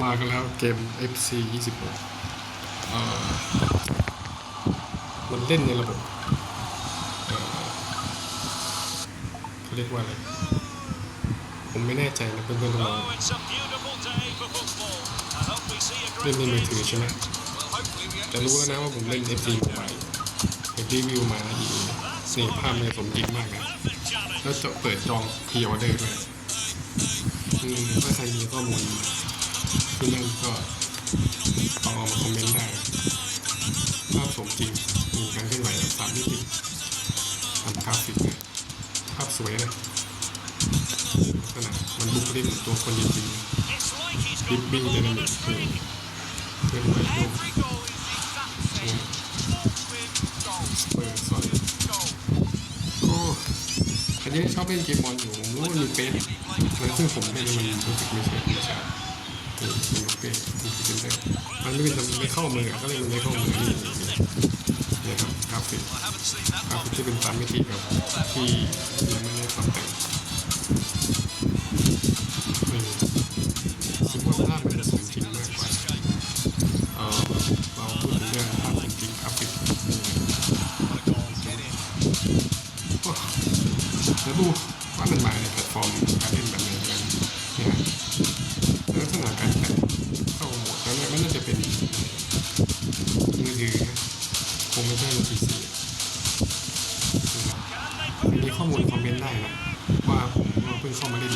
มากันแล้วเกม FC 26เอ่อมันเล่นในระบบเอ่อเขาเรียกว่าอะไร ผมไม่แน่ใจนะเพื่อนๆลอง Oh, it's a beautiful day for football. I hope we see a เล่น great ในมือ game. ถือใช่ไหม Well, hopefully we แต่รู้แล้วนะว่าผมเล่น FC Mobile เห็นรีวิวมาอีนี่ภาพมันสมจริงมากนะ Perfect challenge. แล้วจะเปิดจองพรีออเดอร์ด้วยอืมถ้าใครมีข้อมูล ที่นั่นก็เอามาคอมเมนต์ได้ภาพสมจริงมีการเคลื่อนไหวแบบสามมิติทำกราฟิกนะภาพสวยนะขนาดมันบุคลิกเหมือนตัวคนจริงๆดิบบิ้งเด on นา a มิกคือ string. เคลื่อนไหวโลกเปิดสอนโอ้อันนี้ชอบเล่นเกมบอลอยู่ผมรู้ว่ามีเป๊ะแล้วซึ่งผมเล่นแล้วมันรู้สึกไม่ใช่ไม่ใช่ มีเป๊ะมีพรีเซนเตอร์มันไม่เป็นไม่เข้ามือก็เลยมันไม่เข้ามือนี่นี่ครับกราฟิก I haven't seen that กราฟิกที่เป็นสามมิติแบบที่ยังไม่ได้ปรับแต่งคิดว่าภาพมันสมจริงมากกว่าเราพูดถึงเรื่องภาพสมจริงกราฟิกแล้วดูว่ามันมาในแพลตฟอร์มการเล่นแบบไหนกันเนี่ย มือถือนคงไม่ใช่มือถือสีมีข้อมูลคอมเมนต์ได้นะว่าผมเพิ่งเข้ามาเล่น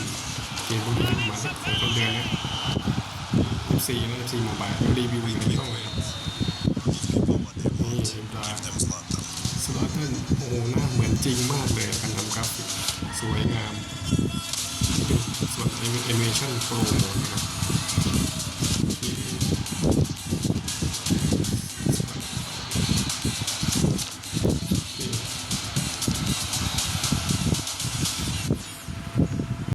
เกมพวกนี้มาสักสองสามเดือนนะ FC นะ FC โมบายรีวิวอยู่ในช่องเลยนี่เอ็มดาสลอตเทิลโอ้โหหน้าเหมือนจริงมากเลยการทำกราฟิกสวยงามส่วนแอนิเมชั่นโปรโมนะครับ